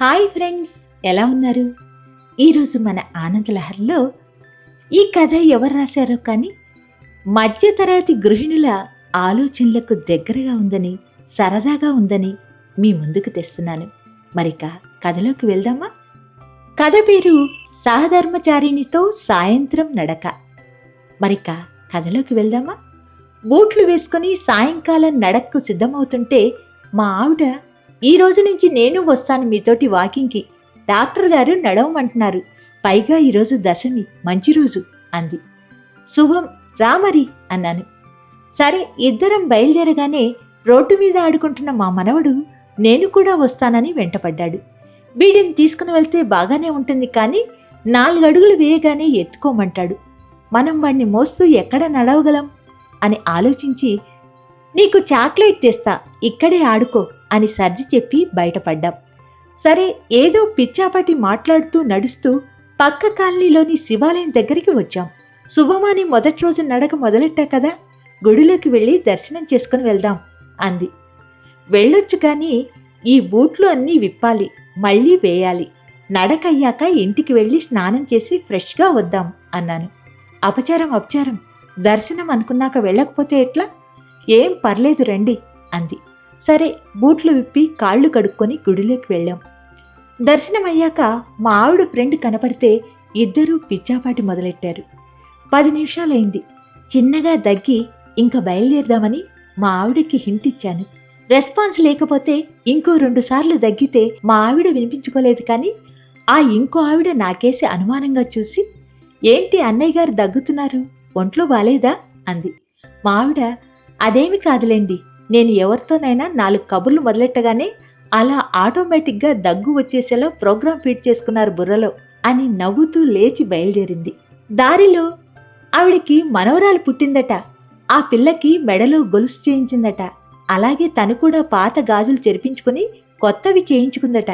Hi friends ఎలా ఉన్నారు? ఈరోజు మన ఆనందలహర్లో ఈ కథ ఎవరు రాశారో కానీ మధ్యతరగతి గృహిణుల ఆలోచనలకు దగ్గరగా ఉందని సరదాగా ఉందని మీ ముందుకు తెస్తున్నాను. మరిక కథలోకి వెళ్దామా? కథ పేరు సహధర్మచారిణితో సాయంత్రం నడక. మరిక కథలోకి వెళ్దామా? బూట్లు వేసుకుని సాయంకాలం నడక్కు సిద్ధమవుతుంటే మా ఆవిడ ఈ రోజు నుంచి నేను వస్తాను మీతోటి వాకింగ్కి. డాక్టర్ గారు నడవమంటున్నారు. పైగా ఈరోజు దశమి మంచి రోజు అంది. శుభం రామరి అన్నాను. సరే ఇద్దరం బయలుదేరగానే రోడ్డు మీద ఆడుకుంటున్న మా మనవడు నేను కూడా వస్తానని వెంటపడ్డాడు. వీడిని తీసుకుని వెళ్తే బాగానే ఉంటుంది కానీ నాలుగు అడుగులు వేయగానే ఎత్తుకోమంటాడు. మనం వాడిని మోస్తూ ఎక్కడ నడవగలం? అని ఆలోచించి నీకు చాక్లెట్ తెస్తా ఇక్కడే ఆడుకో అని సర్ది చెప్పి బయటపడ్డాం. సరే ఏదో పిచ్చాపాటి మాట్లాడుతూ నడుస్తూ పక్క కాలనీలోని శివాలయం దగ్గరికి వచ్చాం. శుభమాని మొదటి రోజు నడక మొదలెట్టా కదా గుడిలోకి వెళ్ళి దర్శనం చేసుకుని వెళ్దాం అంది. వెళ్ళొచ్చు కానీ ఈ బూట్లు అన్నీ విప్పాలి మళ్ళీ వేయాలి. నడకయ్యాక ఇంటికి వెళ్ళి స్నానం చేసి ఫ్రెష్గా వద్దాం అన్నాను. అపచారం అపచారం. దర్శనం అనుకున్నాక వెళ్ళకపోతే ఎట్లా? ఏం పర్లేదు రండి అంది. సరే బూట్లు విప్పి కాళ్ళు కడుక్కొని గుడిలోకి వెళ్ళాం. దర్శనం అయ్యాక మా ఆవిడ ఫ్రెండ్ కనపడితే ఇద్దరూ పిచ్చాపాటి మొదలెట్టారు. పది నిమిషాలైంది. చిన్నగా దగ్గి ఇంకా బయలుదేరదామని మా ఆవిడకి హింట్ ఇచ్చాను. రెస్పాన్స్ లేకపోతే ఇంకో రెండుసార్లు దగ్గితే మా ఆవిడ వినిపించుకోలేదు కానీ ఆ ఇంకో ఆవిడ నాకేసి అనుమానంగా చూసి ఏంటి అన్నయ్య గారు దగ్గుతున్నారు? ఒంట్లో బాలేదా? అంది. మా ఆవిడ అదేమి కాదులేండి. నేను ఎవరితోనైనా నాలుగు కబుర్లు మొదలెట్టగానే అలా ఆటోమేటిక్గా దగ్గు వచ్చేసేలా ప్రోగ్రాం ఫీడ్ చేసుకున్నారు బుర్రలో అని నవ్వుతూ లేచి బయలుదేరింది. దారిలో ఆవిడికి మనవరాలు పుట్టిందట. ఆ పిల్లకి మెడలో గొలుసు చేయించిందట. అలాగే తను కూడా పాత గాజులు చెరిపించుకుని కొత్తవి చేయించుకుందట.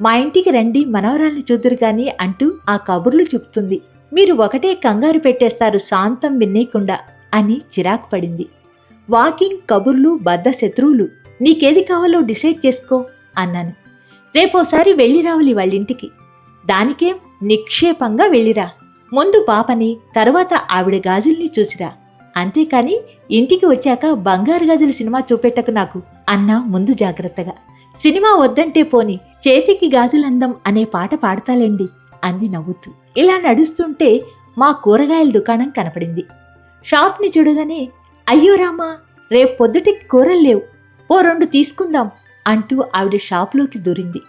మా ఇంటికి రండి మనవరాల్ని చూద్దురు గాని అంటూ ఆ కబుర్లు చెప్తుంది. మీరు ఒకటే కంగారు పెట్టేస్తారు శాంతం వినేయకుండా అని చిరాకు పడింది. వాకింగ్ కబుర్లు బద్ద శత్రువులు. నీకేది కావాలో డిసైడ్ చేసుకో అన్నాను. రేపోసారి వెళ్ళి రావాలి వాళ్ళింటికి. దానికేం? నిక్షేపంగా వెళ్ళిరా. ముందు పాపని తరువాత ఆవిడ గాజుల్ని చూసిరా. అంతేకాని ఇంటికి వచ్చాక బంగారు గాజుల సినిమా చూపెట్టకు నాకు అన్నా ముందు జాగ్రత్తగా. సినిమా వద్దంటే పోని చేతికి గాజులందం అనే పాట పాడతాలేండి అంది నవ్వుతూ. ఇలా నడుస్తుంటే మా కూరగాయల దుకాణం కనపడింది. షాప్ని చూడగానే అయ్యో రామా రేపు పొద్దుటికి కూరలు లేవు. ఓ రెండు తీసుకుందాం అంటూ ఆవిడ షాప్లోకి దూరింది.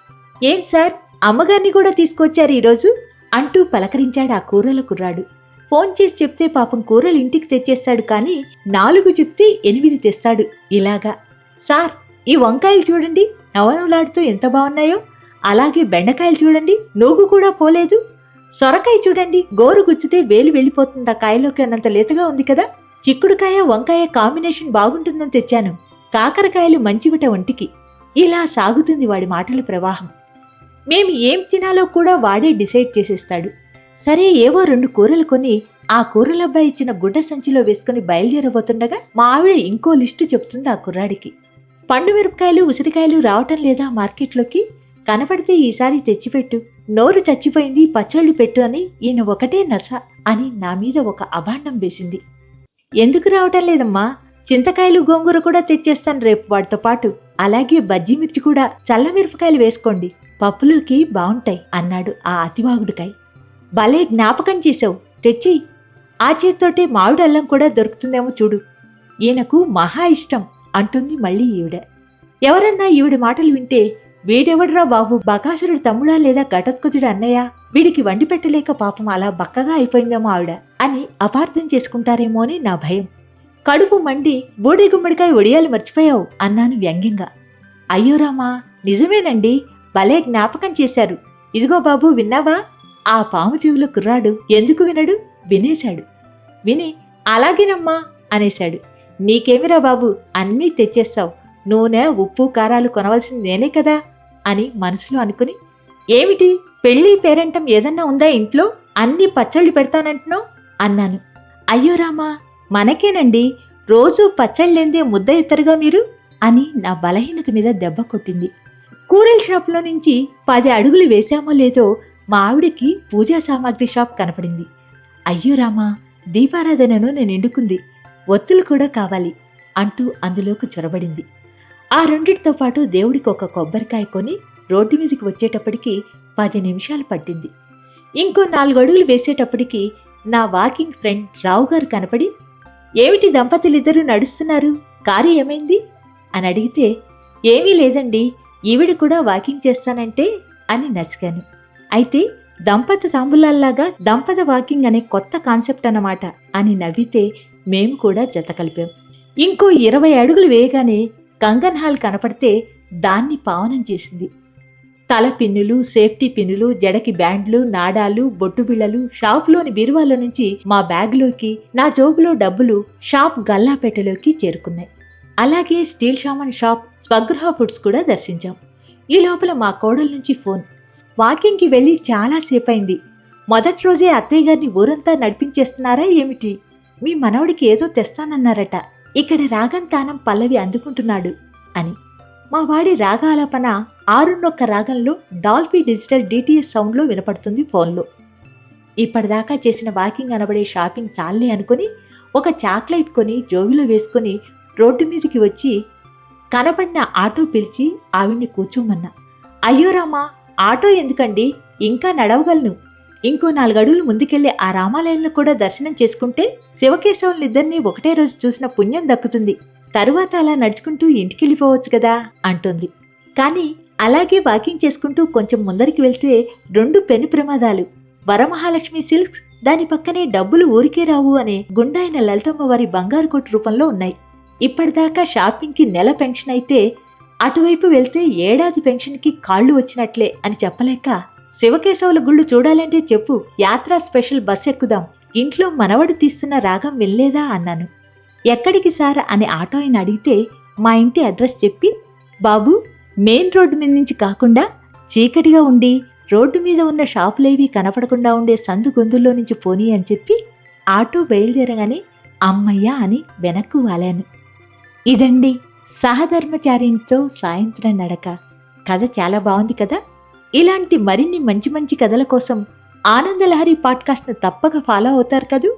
ఏం సార్ అమ్మగారిని కూడా తీసుకొచ్చారు ఈరోజు? అంటూ పలకరించాడు ఆ కూరల కుర్రాడు. ఫోన్ చేసి చెప్తే పాపం కూరలు ఇంటికి తెచ్చేస్తాడు కానీ నాలుగు చెప్తే ఎనిమిది తెస్తాడు ఇలాగా. సార్ ఈ వంకాయలు చూడండి నవనవలాడుతూ ఎంత బాగున్నాయో. అలాగే బెండకాయలు చూడండి నూగు కూడా పోలేదు. సొరకాయ చూడండి గోరు గుచ్చితే వేలు వెళ్ళిపోతుంది ఆ కాయలోకి అన్నంత లేతగా ఉంది కదా. చిక్కుడుకాయ వంకాయ కాంబినేషన్ బాగుంటుందని తెచ్చాను. కాకరకాయలు మంచివిట ఒంటికి. ఇలా సాగుతుంది వాడి మాటల ప్రవాహం. మేము ఏం తినాలో కూడా వాడే డిసైడ్ చేసేస్తాడు. సరే ఏవో రెండు కూరలు కొని ఆ కూరలబ్బాయి ఇచ్చిన గుడ్డ సంచిలో వేసుకుని బయలుదేరబోతుండగా మా ఆవిడ ఇంకో లిస్టు చెప్తుంది ఆ కుర్రాడికి. పండు మిరపకాయలు ఉసిరికాయలు రావటం లేదా మార్కెట్లోకి? కనపడితే ఈసారి తెచ్చిపెట్టు. నోరు చచ్చిపోయింది పచ్చళ్ళు పెట్టు అని ఈయన ఒకటే నస అని నా మీద ఒక అభాండం వేసింది. ఎందుకు రావటం లేదమ్మా? చింతకాయలు గోంగూర కూడా తెచ్చేస్తాను రేపు వాటితో పాటు. అలాగే బజ్జీ మిర్చి కూడా చల్ల మిరపకాయలు వేసుకోండి. పప్పులోకి బావుంటాయి అన్నాడు ఆ అతివాగుడికాయ్ భలే జ్ఞాపకం చేశావు. తెచ్చి. ఆ చేత్తోటే మామిడి అల్లం కూడా దొరుకుతుందేమో చూడు. ఈయనకు మహా ఇష్టం అంటుంది మళ్ళీ ఈవిడ. ఎవరన్నా ఈవిడ మాటలు వింటే వీడెవడ్రా బాబు? బకాసురుడు తమ్ముడా లేదా? ఘటోత్కచుడు అన్నయ్య? వీడికి వండి పెట్టలేక పాపం అలా బక్కగా అయిపోయిందేమో ఆవిడ. అని అపార్థం చేసుకుంటారేమో అని నా భయం. కడుపు మండి బూడిగుమ్మడికాయ ఒడియాలు మర్చిపోయావు అన్నాను వ్యంగ్యంగా. అయ్యో రామా నిజమేనండి. భలే జ్ఞాపకం చేశారు. ఇదిగో బాబు విన్నావా? ఆ పాము చెవుల కుర్రాడు ఎందుకు వినడు? వినేశాడు. విని అలాగేనమ్మా అనేశాడు. నీకేమిరా బాబు అన్నీ తెచ్చేస్తావు. నూనె ఉప్పు కారాలు కొనవలసింది నేనే కదా? అని మనసులో అనుకుని ఏమిటి? పెళ్ళి పేరంటం ఏదన్నా ఉందా ఇంట్లో? అన్ని పచ్చళ్ళు పెడతానంటున్నావు? అన్నాను. అయ్యో రామా మనకేనండి? రోజూ పచ్చళ్ళేందే ముద్ద ఎత్తరుగా మీరు? అని నా బలహీనత మీద దెబ్బ కొట్టింది. కూరల షాప్లో నుంచి పది అడుగులు వేశామో లేదో మా ఆవిడకి పూజా సామాగ్రి షాప్ కనపడింది. అయ్యో రామా దీపారాధనను నేను ఎండుకుంది. ఒత్తులు కూడా కావాలి అంటూ అందులోకి చొరబడింది. ఆ రెండిటితో పాటు దేవుడికి ఒక కొబ్బరికాయ కొని రోడ్డు మీదకి వచ్చేటప్పటికి పది నిమిషాలు పట్టింది. ఇంకో నాలుగు అడుగులు వేసేటప్పటికి నా వాకింగ్ ఫ్రెండ్ రావు గారు కనపడి ఏమిటి దంపతులిద్దరూ నడుస్తున్నారు? కారు ఏమైంది? అని అడిగితే ఏమీ లేదండి ఈవిడ కూడా వాకింగ్ చేస్తానంటే అని నసిగాను. అయితే దంపత తాంబులాల్లాగా దంపత వాకింగ్ అనే కొత్త కాన్సెప్ట్ అన్నమాట అని నవ్వితే మేము కూడా జత కలిపాం. ఇంకో ఇరవై అడుగులు వేయగానే కంగన్ హాల్ కనపడితే దాన్ని పావనం చేసింది. తల పిన్నులు సేఫ్టీ పిన్నులు జడకి బ్యాండ్లు నాడాలు బొట్టు బిళ్ళలు షాప్లోని బీరువాల నుంచి మా బ్యాగ్లోకి నా జోబులో డబ్బులు షాప్ గల్లాపేటలోకి చేరుకున్నాయి. అలాగే స్టీల్ షామన్ షాప్ స్వగృహ ఫుడ్స్ కూడా దర్శించాం. ఈ లోపల మా కోడల నుంచి ఫోన్. వాకింగ్కి వెళ్ళి చాలాసేపు అయింది మొదటి రోజే అత్తయ్య గారిని ఊరంతా నడిపించేస్తున్నారా ఏమిటి? మీ మనవడికి ఏదో తెస్తానన్నారట. ఇక్కడ రాగం తానం పల్లవి అందుకుంటున్నాడు అని. మా వాడి రాగాలాపన ఆరున్నొక్క రాగంలో డాల్ఫీ డిజిటల్ డిటిఎస్ సౌండ్లో వినపడుతుంది ఫోన్లో. ఇప్పటిదాకా చేసిన వాకింగ్ అనబడే షాపింగ్ చాలే అనుకుని ఒక చాక్లెట్ కొని జోబిలో వేసుకొని రోడ్డు మీదకి వచ్చి కనపడిన ఆటో పిలిచి ఆవిడ్ని కూర్చోమన్నా. అయ్యో రామా ఆటో ఎందుకండి? ఇంకా నడవగలను. ఇంకో నాలుగడుగులు ముందుకెళ్ళి ఆ రామాలయంలో కూడా దర్శనం చేసుకుంటే శివకేశవులిద్దరినీ ఒకటే రోజు చూసిన పుణ్యం దక్కుతుంది. తరువాత అలా నడుచుకుంటూ ఇంటికి వెళ్ళిపోవచ్చు కదా అంటుంది. కానీ అలాగే వాకింగ్ చేసుకుంటూ కొంచెం ముందరికి వెళ్తే రెండు పెను ప్రమాదాలు. వరమహాలక్ష్మి సిల్క్స్ దాని పక్కనే డబ్బులు ఊరికే రావు అనే గుండాయిన లలితమ్మ వారి బంగారు కొట్టు రూపంలో ఉన్నాయి. ఇప్పటిదాకా షాపింగ్కి నెల పెన్షన్ అయితే అటువైపు వెళ్తే ఏడాది పెన్షన్కి కాళ్ళు వచ్చినట్లే అని చెప్పలేక శివకేశవుల గుళ్ళు చూడాలంటే చెప్పు యాత్రా స్పెషల్ బస్ ఎక్కుదాం ఇంట్లో మనవడు తీస్తున్న రాగం వెళ్ళలేదా అన్నాను. ఎక్కడికి సార్ అని ఆటో ఆయన అడిగితే మా ఇంటి అడ్రస్ చెప్పి బాబు మెయిన్ రోడ్డు మీద నుంచి కాకుండా చీకటిగా ఉండి రోడ్డు మీద ఉన్న షాపులేవి కనపడకుండా ఉండే సందు గొంతుల్లో నుంచి పోనీ అని చెప్పి ఆటో బయలుదేరగానే అమ్మయ్య అని వెనక్కు వాలాను. ఇదండి సహధర్మచారితో సాయంత్రం నడక. కథ చాలా బాగుంది కదా? ఇలాంటి మరిన్ని మంచి మంచి కథల కోసం ఆనందలహరి పాడ్కాస్ట్ను తప్పక ఫాలో అవుతారు కదూ?